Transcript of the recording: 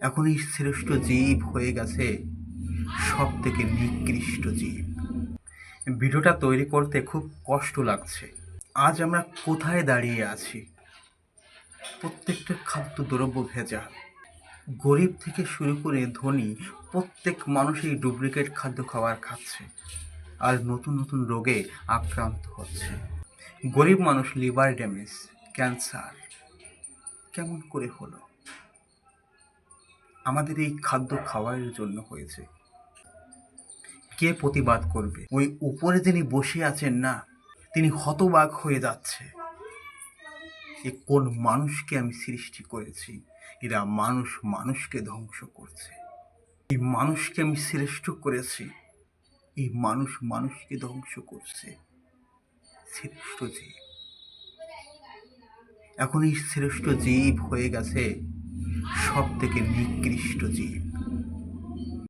এখন এই শ্রেষ্ঠ জীব হয়ে গেছে সব থেকে নিকৃষ্ট জীব। ভিডিওটা তৈরি করতে খুব কষ্ট লাগছে। আজ আমরা কোথায় দাঁড়িয়ে আছি? প্রত্যেকটা খাদ্য দ্রব্য ভেজা। গরিব থেকে শুরু করে ধনী প্রত্যেক মানুষই ডুপ্লিকেট খাদ্য খাবার খাচ্ছে আর নতুন নতুন রোগে আক্রান্ত হচ্ছে। গরিব মানুষ লিভার ড্যামেজ, ক্যান্সার। কেমন করে হলো? আমাদের এই খাদ্য খাওয়ার জন্য হয়েছে। কে প্রতিবাদ করবে? ওই উপরে যিনি বসে আছেন না, তিনি হতবাক হয়ে যাচ্ছে। এ কোন মানুষকে আমি সৃষ্টি করেছি? এরা মানুষ মানুষকে ধ্বংস করছে। এই মানুষকে আমি শ্রেষ্ঠ করেছি। এই মানুষ মানুষকে ধ্বংস করছে। শ্রেষ্ঠ জীব। এখন এই শ্রেষ্ঠ জীব হয়ে গেছে। সব থেকে নিকৃষ্ট জীব।